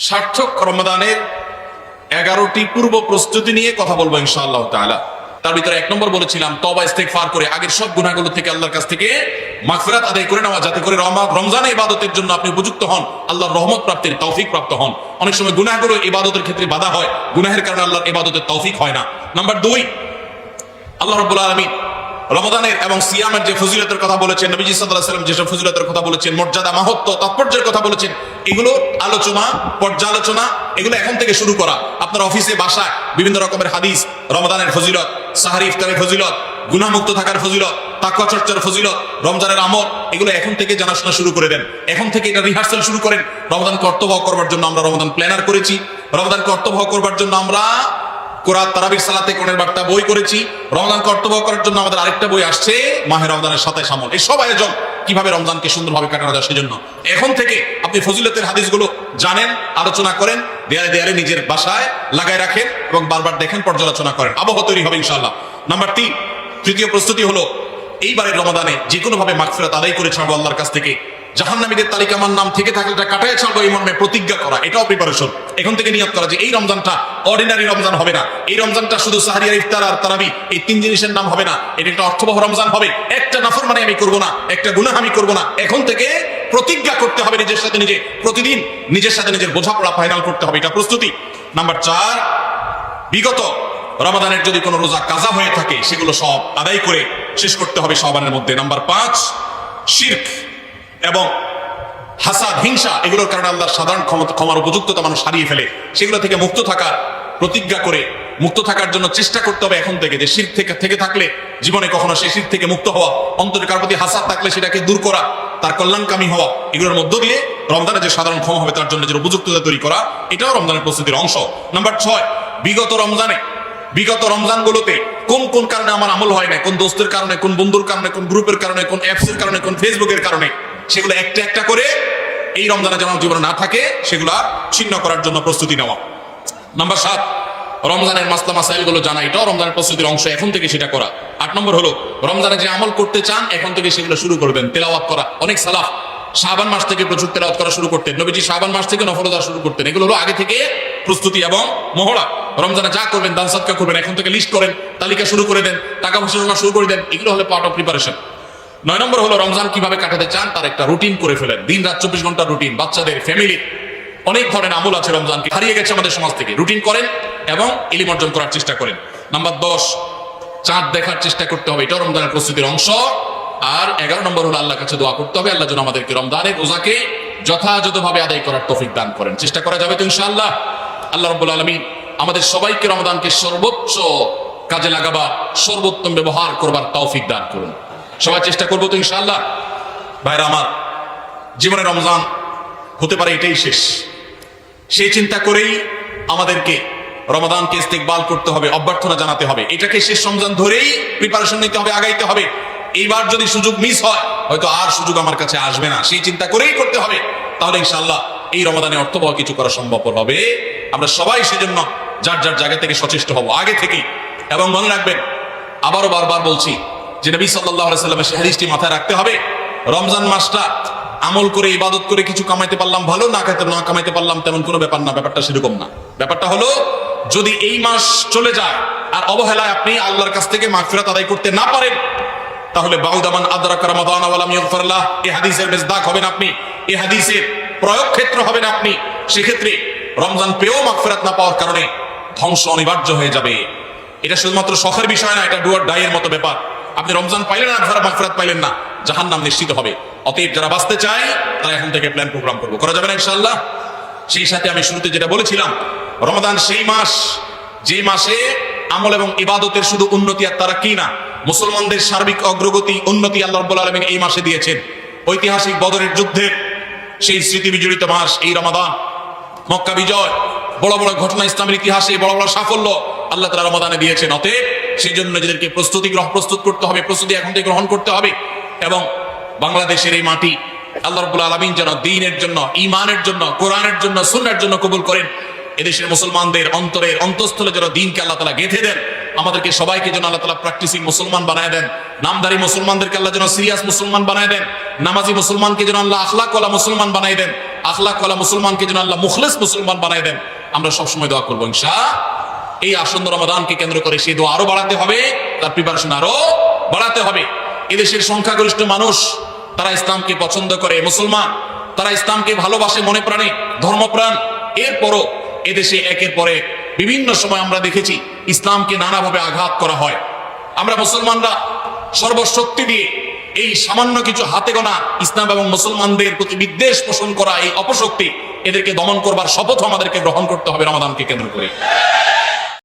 সার্থক রমাদানের এগারোটি পূর্ব প্রস্তুতি নিয়ে কথা বলব ইনশাআল্লাহ তাআলা। তার ভিতরে এক নম্বর বলেছিলাম তবা ইস্তেগফার করে আগের সব গুনাহগুলো থেকে আল্লাহর কাছ থেকে মাগফিরাত আদায় করে নেওয়া, যাতে করে রমা- রমজানে ইবাদতের জন্য আপনি উপযুক্ত হন, আল্লাহর রহমত প্রাপ্তির তৌফিক প্রাপ্ত হন। অনেক সময় গুনাহগুলো ইবাদতের ক্ষেত্রে বাধা হয়, গুনাহের কারণে আল্লাহর ইবাদতের তৌফিক হয় না। নাম্বার দুই, আল্লাহ রাব্বুল আলামিন রমাদানের এবং সিয়ামের যে ফজিলতের কথা বলেছেন নবীজি আলাইহি সাল্লাম যেসব ফজিলতের কথা বলেছেন, মর্যাদা, মাহাত্ম, তাৎপর্যের কথা বলেছেন, এগুলো আলোচনা, পর্যালোচনা, এগুলো এখন থেকে শুরু করা। আপনার অফিসে, বাসায় বিভিন্ন রকমের হাদিস রমদানের ফজিলত, সাহারি, ইফতারের ফজিলত গুণামুক্ত থাকার ফজিলত, তাকওয়া চর্চার ফজিলত, রমজানের আমল, এগুলো এখন থেকে জানাশোনা শুরু করে দেন। এখন থেকে এটা রিহার্সাল শুরু করেন। রমদান কর্তব্য করবার জন্য আমরা রমাদান প্ল্যানার করেছি। রমদান কর্তব্য করবার জন্য আমরা কোরআন তারাবির সালাতে কোরআনের বার্তা বই করেছি। রমজান কর্তব্য করার জন্য আমাদের আরেকটা বই আসছে, মাহে রমজানের সাথে সামল এই সব আয়োজন কীভাবে রমজানকে সুন্দরভাবে কাটানো যায় সেজন্য। এখন থেকে আপনি ফজিলতের হাদিসগুলো জানেন, আলোচনা করেন, দেয়ালে দেয়ালে নিজের বাসায় লাগায় রাখেন এবং বারবার দেখেন, পর্যালোচনা করেন। আবহ তৈরি হবে ইনশাআল্লাহ। নাম্বার তিন, তৃতীয় প্রস্তুতি হলো, এইবারের রমাদানে যে কোনো ভাবে মাগফিরাত আদায় করে ছাড়বো আল্লাহর কাছ থেকে। জাহান্নামীদের তালিকা আমার নাম থেকে থাকলে এটা কাটায় ছাড়বো এই মর্মে প্রতিজ্ঞা করা, এটাও প্রিপারেশন এখন থেকে নিয়ত করা যে এই রমজানটা অর্ডিনারি রমজান হবে না। এই রমজানটা শুধু সাহারিয়ার ইফতার আর তারাবি, এই তিন জিনিসের নাম হবে না। এটা একটা অর্থবহ রমজান হবে। একটা নাফর মানে আমি করব না, একটা গুনাহ আমি করব না। এখন থেকে প্রতিজ্ঞা করতে হবে নিজের সাথে নিজে, প্রতিদিন নিজের সাথে নিজের বোঝাপড়া ফাইনাল করতে হবে, এটা প্রস্তুতি। নাম্বার চার, বিগত রমাদানের যদি কোনো রোজা কাজা হয়ে থাকে, সেগুলো সব আদায় করে শেষ করতে হবে সবানের মধ্যে। নাম্বার পাঁচ, শির্ক। এবং হাসাদ, হিংসা, এগুলোর কারণে আল্লাহ সাধারণ ক্ষমতা, ক্ষমার উপযুক্ততা মানুষ হারিয়ে ফেলে। সেগুলো থেকে মুক্ত থাকার প্রতিজ্ঞা করে, মুক্ত থাকার জন্য চেষ্টা করতে হবে এখন থেকে যে শির থেকে থেকে থাকলে জীবনে কখনো সে শির থেকে মুক্ত হওয়া, অন্তরে কার প্রতি হাসাদ থাকলে সেটাকে দূর করা, তার কল্যাণকামী হওয়া, এগুলোর মধ্য দিয়ে রমজানের যে সাধারণ ক্ষমা হবে তার জন্য যে উপযুক্ততা তৈরি করা, এটাও রমজানের প্রস্তুতির অংশ। নাম্বার ছয়, বিগত রমজানে, বিগত রমজানগুলোতে কোন কোন কারণে আমার আমল হয় না কোন দোস্তের কারণে, কোন বন্ধুর কারণে, কোন গ্রুপের কারণে, কোন অ্যাপসের কারণে, কোন ফেসবুকের কারণে? সেগুলো একটা একটা করে এই রমজানে যেন জীবনে না থাকে, সেগুলো ছিন্ন করার জন্য প্রস্তুতি নেওয়া। নাম্বার সাত, রমজানের মাসলা মাসাইলগুলো জানা, এটাও রমজানের প্রস্তুতির অংশ, এখন থেকে সেটা করা। আট নম্বর হলো, রমজানে যে আমল করতে চান, এখন থেকে সেগুলো শুরু করবেন, তেলাওয়াত করা। অনেক সালাফ, শাবান মাস থেকে প্রচুর তেলাওয়াত করা শুরু করতেন, নবীজি শাবান মাস থেকে নফলতা শুরু করতেন। এগুলো হলো আগে থেকে প্রস্তুতি এবং মহড়া। রমজানে যা করবেন দান সৎকার করবেন, এখন থেকে লিস্ট করেন, তালিকা শুরু করে দেন, টাকা পয়সা জমা শুরু করে দেন, এগুলো হলো পার্ট অফ প্রিপারেশন নয় নম্বর হলো, রমজান কীভাবে কাটাতে চান, তার একটা রুটিন করে ফেলেন। দিন রাত চব্বিশ ঘণ্টার রুটিন, বাচ্চাদের ফ্যামিলি। অনেক ধরনের আমল আছে রমজানকে। হারিয়ে গেছে আমাদের সমাজ থেকে। রুটিন করেন এবং ইলিম অর্জন করার চেষ্টা করেন। নাম্বার দশ, চাঁদ দেখার চেষ্টা করতে হবে। এটাও রমজানের প্রস্তুতির অংশ। আর এগারো নম্বর হলো আল্লাহ কাছে দোয়া করতে হবে। আল্লাহ যেন আমাদেরকে রমজানের রোজাকে যথাযথভাবে আদায় করার তৌফিক দান করেন। চেষ্টা করা যাবে তো ইনশাআল্লাহ। আল্লাহ রব্বুল আলমিন আমাদের সবাইকে রমদানকে সর্বোচ্চ কাজে লাগাবার, সর্বোত্তম ব্যবহার করবার তৌফিক দান করুন। সবাই চেষ্টা করব তো ইনশাল্লাহ ভাইরা আমার, জীবনে রমজান হতে পারে এটাই শেষ। সেই চিন্তা করেই আমাদেরকে রমাদানকে ইস্তেকবাল করতে হবে, অভ্যর্থনা জানাতে হবে। এটাকে শেষ রমজান ধরেই প্রিপারেশন নিতে হবে, আগাইতে হবে। এইবার যদি সুযোগ মিস হয়, হয়তো আর সুযোগ আমার কাছে আসবে না। সেই চিন্তা করেই করতে হবে। তাহলে ইনশাল্লাহ এই রমাদানে অর্থবহ কিছু করা সম্ভব হবে। আমরা সবাই সেজন্য যার যার জায়গা থেকে সচেষ্ট হব। আগে থেকেই। এবং মনে রাখবেন, আবারও বারবার বলছি যে নবী সাল্লাহ সাল্লামের হাদিসটি মাথায় রাখতে হবে। রমজান মাসটা আমল করে, ইবাদত করে কিছু কামাইতে পারলাম, ভালো না খাইতে না কামাইতে পারলাম, তেমন কোনো ব্যাপার না, ব্যাপারটা সেরকম না। ব্যাপারটা হলো, যদি এই মাস চলে যায় আর অবহেলায় আপনি আল্লাহর কাছ থেকে মাগফিরাত আদায় করতে না পারেন, তাহলে বাউদামান আদরাক রমাদান ওয়ালাম ইগফারলাহ এই হাদিসের মেজদাক হবেন আপনি এই হাদিসের প্রয়োগ ক্ষেত্র হবেন আপনি। সেক্ষেত্রে রমজান পেয়েও মাগফিরাত না পাওয়ার কারণে ধ্বংস অনিবার্য হয়ে যাবে। এটা শুধুমাত্র শখের বিষয় না, এটা ডুয়ার ডাইয়ের মতো ব্যাপার। আপনি রমজান পাইলেন না ধরা মাগফিরাত পাইলেন না জাহান নাম নিশ্চিত হবে। অতএব যারা বাঁচতে চায়, তারা এখন থেকে প্ল্যান প্রোগ্রাম করব। করা যাবে না ইনশাআল্লাহ? সেই সাথে আমি শুরুতে যেটা বলেছিলাম রমাদান সেই মাস, যে মাসে আমল এবং ইবাদতের শুধু উন্নতি আর তারা কি না, মুসলমানদের সার্বিক অগ্রগতি, উন্নতি আল্লাহ রব্বুল আলমিন এই মাসে দিয়েছেন। ঐতিহাসিক বদরের যুদ্ধের সেই স্মৃতি বিজড়িত মাস, এই রমাদান। মক্কা বিজয়, বড় বড় ঘটনা ইসলামের ইতিহাসে বড় বড় সাফল্য আল্লাহ তালা রমাদানে দিয়েছেন। অতএব সেই জন্য নিজেদেরকে প্রস্তুতি গ্রহণ প্রস্তুত করতে হবে, প্রস্তুতি এখন থেকে গ্রহণ করতে হবে। এবং বাংলাদেশের এই মাটি আল্লাহ রব্বুল আলমিন যেন দিনের জন্য ইমানের জন্য, কোরআনের জন্য, সুন্নার জন্য কবুল করেন। এদেশের মুসলমানদের অন্তরের অন্তঃস্থলে যেন দিনকে আল্লাহ তালা গেঁথে দেন। আমাদেরকে সবাইকে যেন আল্লাহ তালা প্র্যাকটিসিং মুসলমান বানায় দেন। নামদারি মুসলমানদেরকে আল্লাহ যেন সিরিয়াস মুসলমান বানায় দেন। নামাজি মুসলমানকে যেন আল্লাহ আখলাকওয়ালা মুসলমান বানাই দেন। আখলাক ওয়ালা মুসলমানকে যেন আল্লাহ মুখলেস মুসলমান বানাই দেন। আমরা সবসময় দোয়া করব ইনশা এই আসন্ন রমাদানকে কেন্দ্র করে সেই দোয়া আরও বাড়াতে হবে, তার প্রিপারেশন আরও বাড়াতে হবে। এদেশের সংখ্যাগরিষ্ঠ মানুষ, তারা ইসলামকে পছন্দ করে, মুসলমান, তারা ইসলামকে ভালোবাসে, মনে প্রাণে, ধর্মপ্রাণ। এরপরও এদেশে একের পরে বিভিন্ন সময় আমরা দেখেছি ইসলামকে নানাভাবে আঘাত করা হয়। আমরা মুসলমানরা সর্বশক্তি দিয়ে এই সামান্য কিছু হাতে গোনা ইসলাম এবং মুসলমানদের প্রতি বিদ্বেষ পোষণ করা এই অপশক্তি, এদেরকে দমন করবার শপথ আমাদেরকে গ্রহণ করতে হবে রমাদানকে কেন্দ্র করে।